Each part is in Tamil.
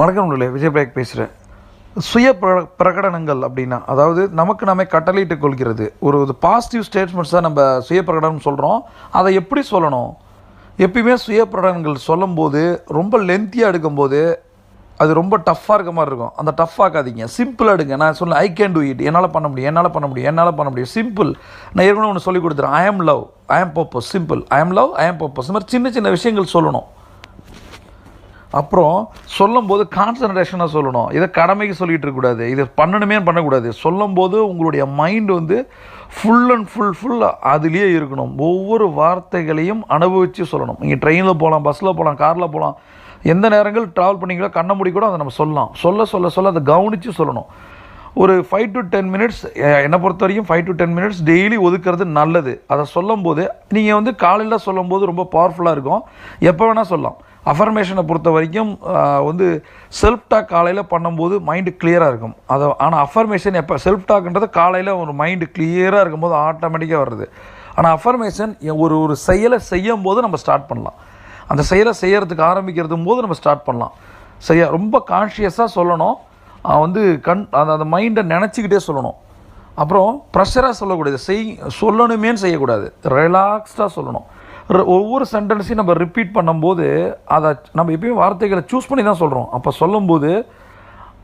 வணக்கம் நண்பர்களே விஜய் பிரேக் பேசுகிறேன் சுய பிர பிரகடனங்கள் அப்படின்னா அதாவது நமக்கு நாமே கட்டளையிட்டு கொள்கிறது. ஒரு பாசிட்டிவ் ஸ்டேட்மெண்ட்ஸ் தான் நம்ம சுய பிரகடனம் சொல்கிறோம் அதை எப்படி சொல்லணும்? எப்பயுமே சுய பிரகடனங்கள் சொல்லும்போது ரொம்ப லென்த்தியாக எடுக்கும்போது அது ரொம்ப டஃப்பாக இருக்க மாதிரி இருக்கும். அந்த டஃப் ஆக்காதீங்க. சிம்பிளாக எடுங்க. நான் சொல்ல ஐ கேன் டூ இட் என்னால் பண்ண முடியும். என்னால் பண்ண முடியும். என்னால் பண்ண முடியும். சிம்பிள் நான் ஏற்கனவே ஒன்று சொல்லி கொடுத்துறேன். ஐ ஆம் லவ் ஐ ஆம் பர்பஸ் சிம்பிள் ஐ ஆம் லவ் ஐ ஆம் பர்பஸ் இந்த மாதிரி சின்ன சின்ன விஷயங்கள் சொல்லணும். அப்புறம் சொல்லும்போது கான்சன்ட்ரேஷனாக சொல்லணும். இதை கடமைக்கு சொல்லிகிட்டு இருக்கக்கூடாது இதை பண்ணணுமே பண்ணக்கூடாது சொல்லும்போது உங்களுடைய மைண்ட் வந்து ஃபுல் அண்ட் ஃபுல் ஃபுல் அதுலேயே இருக்கணும். ஒவ்வொரு வார்த்தைகளையும் அனுபவித்து சொல்லணும். நீங்கள் ட்ரெயினில் போகலாம் பஸ்ஸில் போகலாம் காரில் போகலாம் எந்த நேரங்கள் ட்ராவல் பண்ணிங்களோ கண்ண மூடி கூட அதை நம்ம சொல்லலாம். சொல்ல சொல்ல சொல்ல அதை கவனித்து சொல்லணும். ஒரு ஃபைவ் டு டென் மினிட்ஸ் என்னை பொறுத்த வரைக்கும் five to ten minutes daily ஒதுக்குறது நல்லது. அதை சொல்லும்போது நீங்கள் வந்து காலையில் சொல்லும்போது ரொம்ப பவர்ஃபுல்லாக இருக்கும். எப்போ வேணால் சொல்லலாம். அஃபர்மேஷனை பொறுத்த வரைக்கும் வந்து செல்ஃப் டாக் காலையில் பண்ணும்போது மைண்டு கிளியராக இருக்கும். அதை ஆனால் அஃபர்மேஷன் எப்போ செல்ஃப் டாக்ன்றது காலையில் ஒரு மைண்டு கிளியராக இருக்கும்போது ஆட்டோமேட்டிக்காக வருது ஆனால் அஃபர்மேஷன் ஒரு ஒரு செயலை செய்யும் போது நம்ம ஸ்டார்ட் பண்ணலாம். அந்த செயலை செய்கிறதுக்கு ஆரம்பிக்கிறதும் போது நம்ம ஸ்டார்ட் பண்ணலாம். சரியா? ரொம்ப கான்ஷியஸாக சொல்லணும். வந்து கண் அந்த அந்த மைண்டை நினச்சிக்கிட்டே சொல்லணும். அப்புறம் ப்ரெஷராக சொல்லக்கூடாது. செய் சொல்லணுமேன்னு செய்யக்கூடாது. ரிலாக்ஸ்டாக சொல்லணும். ஒவ்வொரு சென்டென்ஸையும் நம்ம ரிப்பீட் பண்ணும்போது அதை நம்ம எப்பயும் வார்த்தைகளை சூஸ் பண்ணி தான் சொல்கிறோம் அப்போ சொல்லும்போது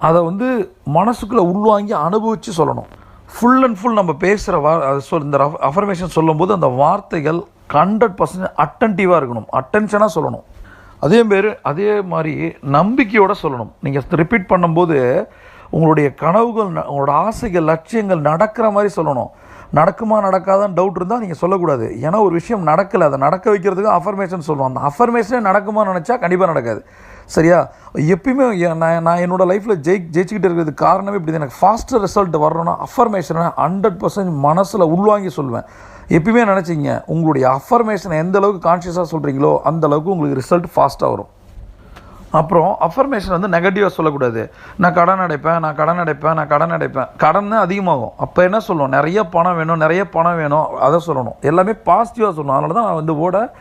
அதை வந்து மனசுக்குள்ளே உள்வாங்கி அனுபவித்து சொல்லணும். ஃபுல் அண்ட் ஃபுல் நம்ம பேசுகிற வா சொல் இந்த அஃபர்மேஷன் சொல்லும்போது அந்த வார்த்தைகள் ஹண்ட்ரட் பர்சன்ட் அட்டன்டிவாக இருக்கணும். அட்டென்ஷனாக சொல்லணும். அதே மாரி அதே மாதிரி நம்பிக்கையோடு சொல்லணும். நீங்கள் ரிப்பீட் பண்ணும்போது உங்களுடைய கனவுகள் உங்களோட ஆசைகள் லட்சியங்கள் நடக்கிற மாதிரி சொல்லணும். நடக்குமா நடக்காதான்னு டவுட் இருந்தால் நீங்கள் சொல்லக்கூடாது. ஏன்னா ஒரு விஷயம் நடக்கலை அதை நடக்க வைக்கிறதுக்கு அஃபர்மேஷன் சொல்லுவோம் அந்த அஃபர்மேஷனே நடக்குமா நினச்சா கண்டிப்பாக நடக்காது. சரியா? எப்பயுமே நான் நான் என்னோடய லைஃப்பில் ஜெயி ஜெயிச்சுக்கிட்டு இருக்கிறதுக்கு காரணமே இப்படி தான். எனக்கு ஃபாஸ்ட்டு ரிசல்ட் வரணும்னா அஃபர்மேஷனை ஹண்ட்ரட் பர்சன்ட் மனசில் உள்வாங்கி சொல்லுவேன் எப்பயுமே நினச்சிங்க உங்களுடைய அஃபர்மேஷனை எந்த அளவுக்கு கான்ஷியஸாக சொல்கிறீங்களோ அந்தளவுக்கு உங்களுக்கு ரிசல்ட் ஃபாஸ்ட்டாக வரும். அப்புறம் அஃபர்மேஷன் வந்து நெகட்டிவாக சொல்லக்கூடாது. நான் கடன் அடைப்பேன் நான் கடன் அடைப்பேன் நான் கடன் அடைப்பேன். கடன் அதிகமாகும். அப்போ என்ன சொல்லணும் நிறைய பணம் வேணும் நிறைய பணம் வேணும். அதை சொல்லணும். எல்லாமே பாசிட்டிவாக சொல்லணும். அதனால தான் நான் வந்து ஓட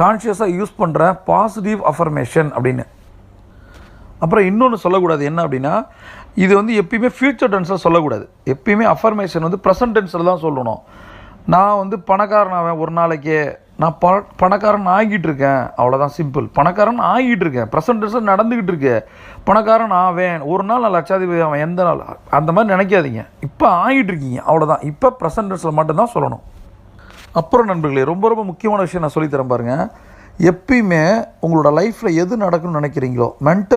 கான்ஷியஸாக யூஸ் பண்ணுறேன் பாசிட்டிவ் அஃபர்மேஷன் அப்படின்னு. அப்புறம் இன்னொன்று சொல்லக்கூடாது. என்ன அப்படின்னா இது வந்து எப்பயுமே ஃப்யூச்சர் டென்ஸில் சொல்லக்கூடாது. எப்பயுமே அஃபர்மேஷன் வந்து ப்ரெசன்ட் டென்ஸில் தான் சொல்லணும். நான் வந்து பணக்காரனாவேன் ஒரு நாளைக்கே நான் ப பணக்காரன் ஆகிட்டு இருக்கேன் அவ்வளோதான் சிம்பிள் பணக்காரன் ஆகிட்டு இருக்கேன் ப்ரெசன்ட் டென்ஸில் நடந்துக்கிட்டு இருக்கு. பணக்காரன் ஆவேன். ஒரு நாள் நான் லட்சாதிபதி ஆவேன். எந்த நாள்? அந்த மாதிரி நினைக்காதீங்க. இப்போ ஆகிட்டு இருக்கீங்க அவ்வளோதான் இப்போ ப்ரெசன்ட் மட்டும்தான் சொல்லணும். அப்புறம் நண்பர்களே ரொம்ப ரொம்ப முக்கியமான விஷயம் நான் சொல்லித்தரேன் பாருங்கள் எப்பயுமே உங்களோட லைஃப்பில் எது நடக்கும்னு நினைக்கிறீங்களோ மென்டல்